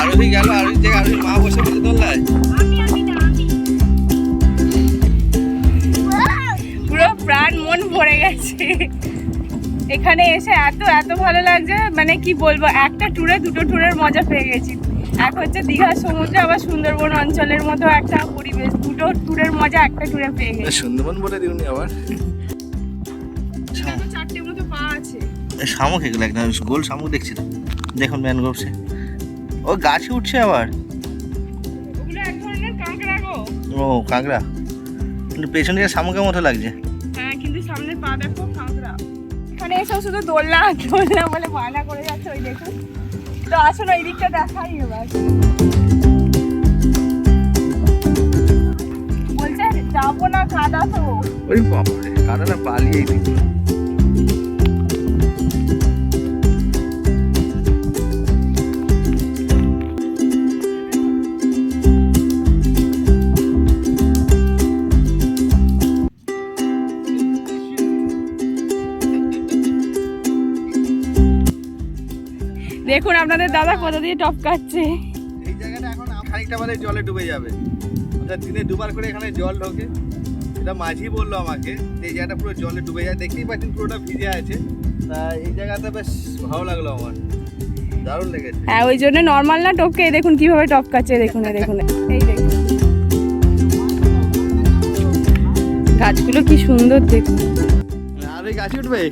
আরোহী গেল আরোহী থেকে মা বসে বসে দোলনায় আমি আমি না আমি পুরো প্রাণ মন ভরে গেছে। এখানে এসে এত এত ভালো লাগছে মানে কি বলব একটা ট্যুরে দুটো ট্যুরের মজা পেয়ে গেছি। এক হচ্ছে দীঘার সমুদ্রে আবার সুন্দরবন অঞ্চলের মতো একটা পরিবেশ। দুটো ট্যুরের মজা একটা ট্যুরে পেয়ে গেছি। সুন্দরবন বলে দিউনি আবার। চারটে মতো পা আছে। শামুক এগুলো একদম গোল শামুক দেখছি দেখুন ম্যানগ্রোভসে। ও গাছে উঠছে আবার? ও কাঁকড়া। কিন্তু পেছন দিকে শামুকের মতো লাগছে। হ্যাঁ কিন্তু সামনে পা দেখো কাঁকড়া। এখানে এসেও শুধু দোলনা দোলনা বলে করে যাচ্ছে ওই দেখুন তো আসুন ওই দিকটা দেখাই এবার। বলছে যাব না কাদা তো। ওই পালিয়ে দেখুন আপনাদের দাদা কোথা দিয়ে টপকাচ্ছে এই জায়গাটা এখন খানিকটা বাদে জলে ডুবে যাবে। অর্থাৎ দিনে দুবার করে এখানে জল ঢোকে। এটা মাঝি বলল আমাকে যে এই জায়গাটা পুরো জলে ডুবে যায়। দেখতেই পাচ্ছেন পুরোটা ভিজে আছে। তা এই জায়গাটা বেশ ভালো লাগল আমার। দারুণ লেগেছে। হ্যাঁ ওই জন্য নর্মাল না টপকে দেখুন কীভাবে টপকাচ্ছে দেখুন দেখুন এই দেখুন। গাছগুলো কি সুন্দর দেখুন। আর ওই গাছে উঠবে?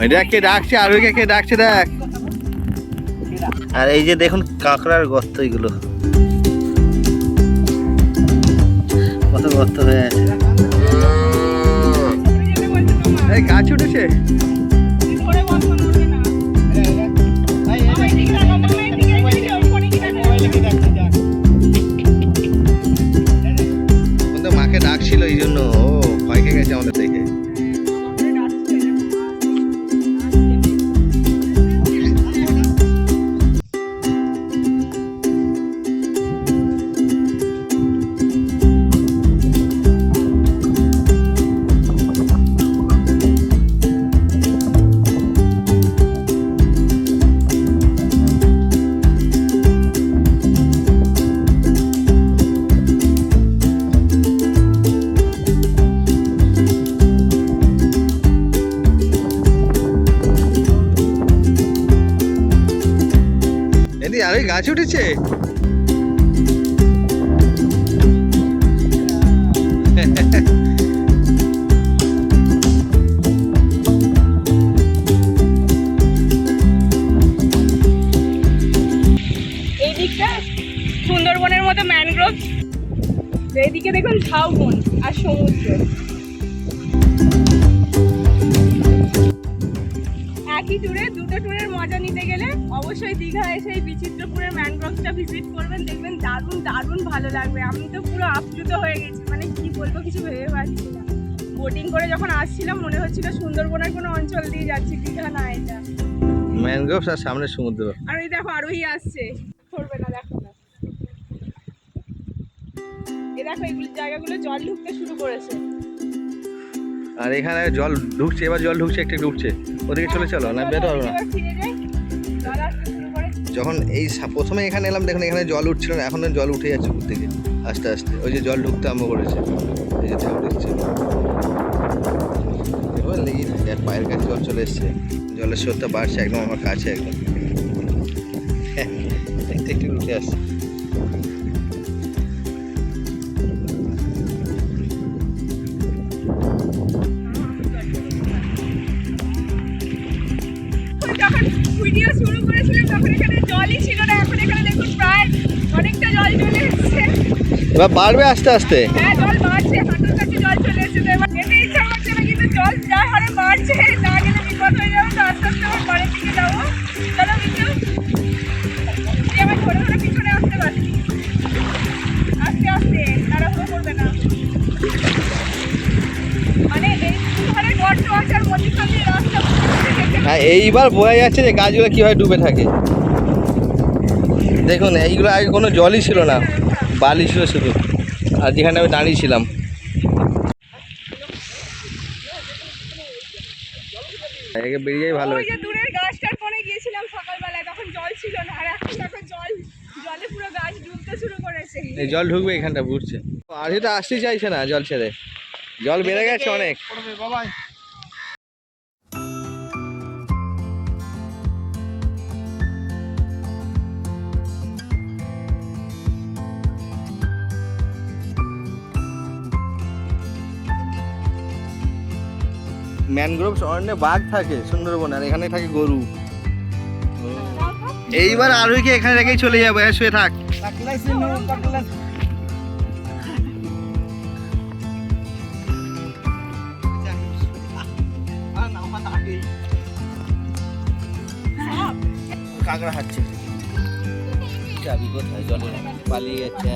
ওই দেখ কে ডাকছে আর ওইকে কে ডাকছে দেখ। আর এই যে দেখুন কাঁকড়ার গর্ত এগুলো। কত গর্ত হয়ে আছে। এই গাছ উঠেছে। ওই গাছ উঠেছে? সুন্দরবনের মতো ম্যানগ্রোভ এইদিকে দেখুন ঝাউবন আর সমুদ্র। একই ট্যুরে দুটো ট্যুরের মজা নিতে গেলে অবশ্যই দীঘা এসে এই বিচিত্রপুরের ম্যানগ্রোভটা ভিজিট করবেন দেখবেন দারুণ দারুণ ভালো লাগবে। আমি তো পুরো আপ্লুত হয়ে গেছি মানে কি বলব কিছু ভেবে পাচ্ছি না। বোটিং করে যখন আসছিলাম মনে হচ্ছিল সুন্দরবনের কোনো অঞ্চল দিয়ে যাচ্ছি দীঘা না এটা। ম্যানগ্রোভস আর সামনে সমুদ্র। আর ওই দেখো আরোহী আসছে। করবে না দেখো না। এ দেখো এগুলো জায়গাগুলো জল ঢুকতে শুরু করেছে। আর এখানে জল ঢুকছে, এবার জল ঢুকছে, একটু ঢুকছে। ওদিকে চলে চলো, না বেরো না। জল যখন এই প্রথমে এখানে এলাম, দেখুন এখানে জল উঠছিল না এখন জল উঠে যাচ্ছে উপর থেকে, আস্তে আস্তে। ওই যে জল ঢুকতে আরম্ভ করেছে। এই যে লেগেই থাকে আর পায়ের কাছে জল চলে এসছে। জলের স্রোতটা বাড়ছে একদম আমার কাছে একদম। একটু উঠে আসছে। শুরু করেছিলাম তখন এখানে জলই ছিল না এখন এখানে দেখুন প্রায় অনেকটা জল চলে এসেছে। এবার বাড়বে আস্তে আস্তে। হ্যাঁ জল বাড়ছে হাঁটুর কাছে জল চলে এসেছে। এবার যেতে ইচ্ছা করছে না কিন্তু জল যা হারে বাড়ছে না গেলে বিপদ হয়ে যাবে তো আস্তে আস্তে আমার ঘরের দিকে যাব। চলো কিন্তু আমার ধরে ধরে পিছনে আসতে পারছি এইবার বোঝা যাচ্ছে যে গাছগুলো কীভাবে ডুবে থাকে। দেখুন এইগুলো আগে কোনো জলই ছিল না বালি ছিল শুধু আর যেখানে আমি দাঁড়িয়েছিলাম বেরিয়ে ভালো ওই যে দূরের গাছটা পরে গিয়েছিলাম সকালবেলায় তখন জল ছিল না আর এখন দেখো জল জলে পুরো গাছ ডুবতে শুরু করেছে। এই জল ঢুকবে এখানটা বুঝছে। আর এটা আসতে চাইছে না জল ছেড়ে। জল বেড়ে গেছে অনেক। বাবাই। ম্যানগ্রোভ অরণ্যে বাঘ থাকে সুন্দরবন আর এখানে থাকে গরু। এইবার আরোহীকে এখানে রেখেই চলে যাব হ্যাঁ শুয়ে থাক। কাঁকড়া হাঁটছে যাবি কোথায়? জলে পালিয়ে যাচ্ছে।